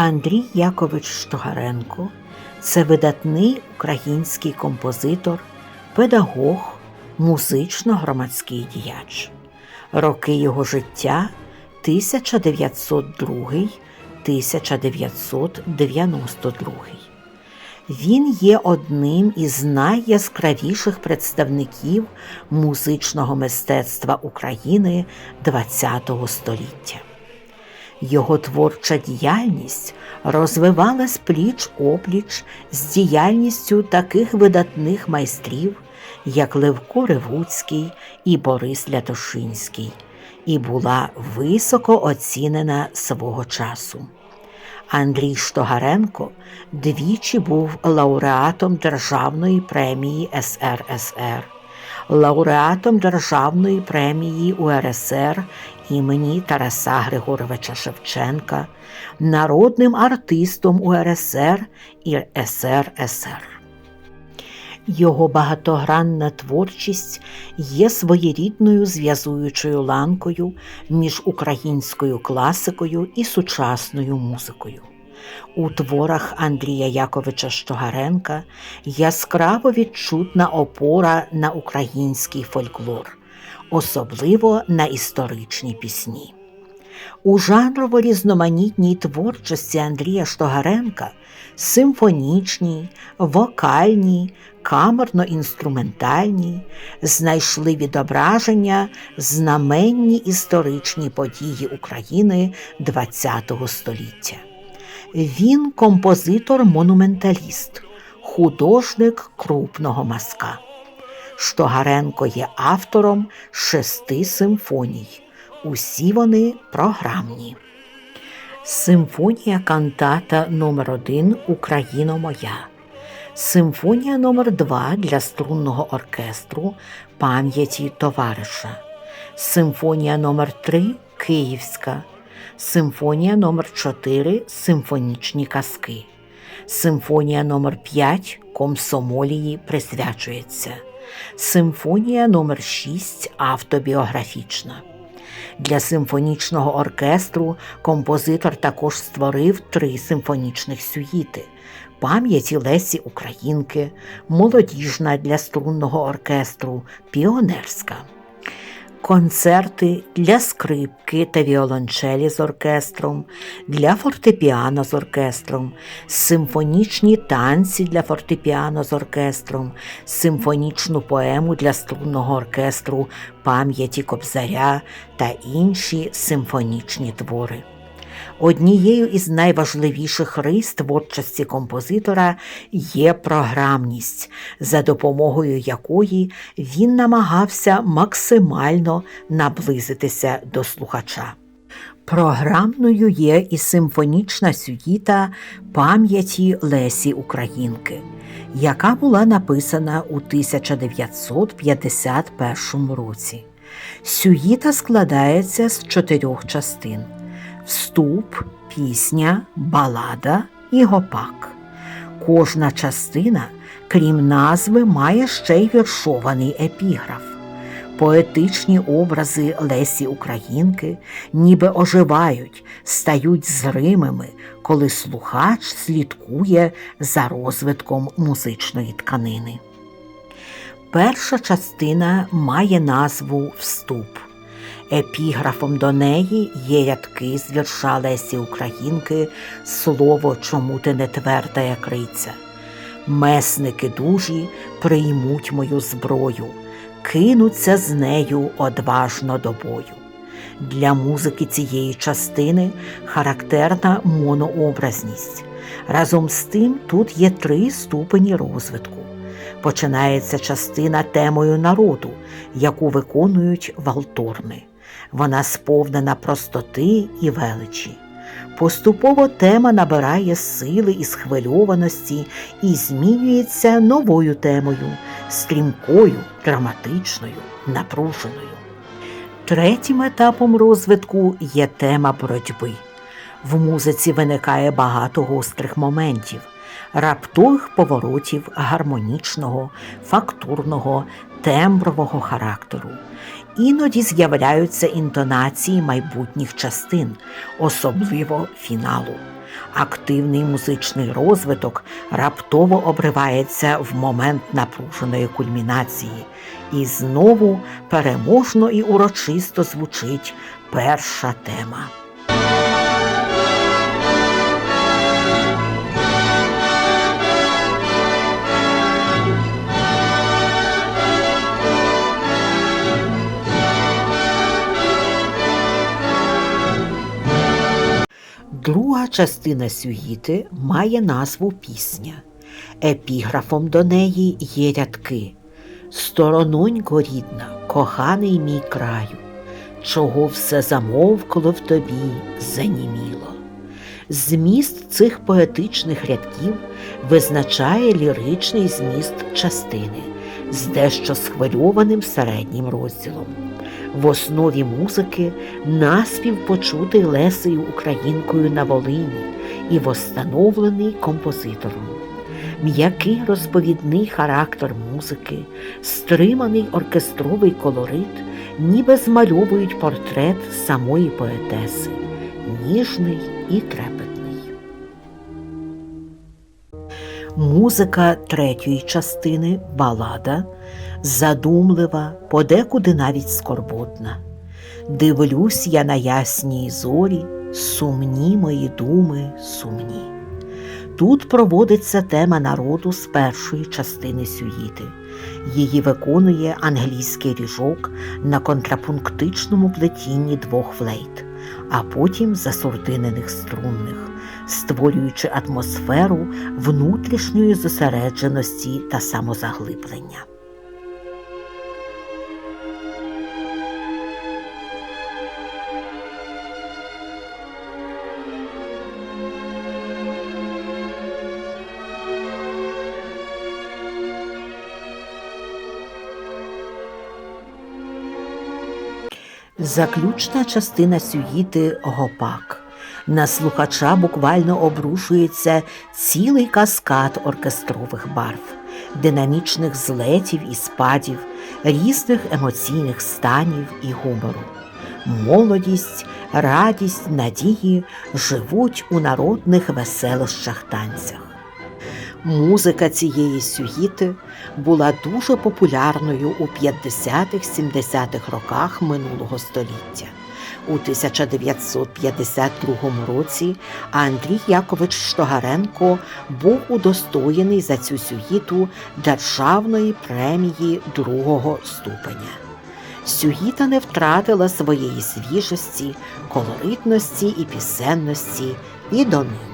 Андрій Якович Штогаренко це видатний український композитор, педагог, музично-громадський діяч. Роки його життя 1902-1992. Він є одним із найяскравіших представників музичного мистецтва України ХХ століття. Його творча діяльність розвивалась пліч опліч з діяльністю таких видатних майстрів, як Левко Ревуцький і Борис Лятошинський, і була високо оцінена свого часу. Андрій Штогаренко двічі був лауреатом Державної премії СРСР, лауреатом Державної премії УРСР імені Тараса Григоровича Шевченка, народним артистом УРСР і СРСР. Його багатогранна творчість є своєрідною зв'язуючою ланкою між українською класикою і сучасною музикою. У творах Андрія Яковича Штогаренка яскраво відчутна опора на український фольклор, особливо на історичні пісні. У жанрово різноманітній творчості Андрія Штогаренка симфонічній, вокальній, камерно-інструментальній знайшли відображення знаменні історичні події України ХХ століття. Він композитор-монументаліст, художник крупного мазка. Штогаренко є автором шести симфоній. Усі вони програмні. Симфонія кантата номер 1 Україно моя. Симфонія номер 2 для струнного оркестру пам'яті товариша. Симфонія номер 3 Київська. Симфонія номер 4 Симфонічні казки. Симфонія номер 5 Комсомолії присвячується. Симфонія номер 6 автобіографічна. Для симфонічного оркестру композитор також створив три симфонічних сюїти пам'яті Лесі Українки, молодіжна для струнного оркестру, піонерська. Концерти для скрипки та віолончелі з оркестром, для фортепіано з оркестром, симфонічні танці для фортепіано з оркестром, симфонічну поему для струнного оркестру, пам'яті кобзаря та інші симфонічні твори. Однією із найважливіших рис творчості композитора є програмність, за допомогою якої він намагався максимально наблизитися до слухача. Програмною є і симфонічна сюїта пам'яті Лесі Українки, яка була написана у 1951 році. Сюїта складається з чотирьох частин вступ, пісня, балада і гопак. Кожна частина, крім назви, має ще й віршований епіграф. Поетичні образи Лесі Українки ніби оживають, стають зримими, коли слухач слідкує за розвитком музичної тканини. Перша частина має назву Вступ. Епіграфом до неї є рядки з вірша Лесі Українки Слово, чому ти не тверда, як. Месники дужі приймуть мою зброю, кинуться з нею одважно до бою. Для музики цієї частини характерна монообразність. Разом з тим тут є три ступені розвитку. Починається частина темою народу, яку виконують валторни. Вона сповнена простоти і величі. Поступово тема набирає сили і схвильованості і змінюється новою темою, стрімкою, драматичною, напруженою. Третім етапом розвитку є тема боротьби. В музиці виникає багато гострих моментів, раптових поворотів гармонічного, фактурного, тембрового характеру. Іноді з'являються інтонації майбутніх частин, особливо фіналу. Активний музичний розвиток раптово обривається в момент напруженої кульмінації, і знову переможно і урочисто звучить перша тема. Частина сюїти має назву пісня. Епіграфом до неї є рядки Сторононько рідна, коханий мій краю, чого все замовкло в тобі заніміло. Зміст цих поетичних рядків визначає ліричний зміст частини з дещо схвильованим середнім розділом. В основі музики наспів почутий Лесею Українкою на Волині і восстановлений композитором. М'який розповідний характер музики, стриманий оркестровий колорит, ніби змальовують портрет самої поетеси, ніжний і трепетний. Музика третьої частини балада задумлива, подекуди навіть скорботна. Дивлюсь я на ясній зорі, сумні мої думи сумні. Тут проводиться тема народу з першої частини сюїти. Її виконує англійський ріжок на контрапунктичному плетінні двох флейт, а потім засурдинених струнних, створюючи атмосферу внутрішньої зосередженості та самозаглиблення. Заключна частина сюїти гопак. На слухача буквально обрушується цілий каскад оркестрових барв, динамічних злетів і спадів, різних емоційних станів і гумору. Молодість, радість, надії живуть у народних веселощах танцях. Музика цієї сюїти була дуже популярною у 50-70-х роках минулого століття. У 1952 році Андрій Якович Штогаренко був удостоєний за цю сюїту Державної премії другого ступеня. Сюїта не втратила своєї свіжості, колоритності і пісенності і до них.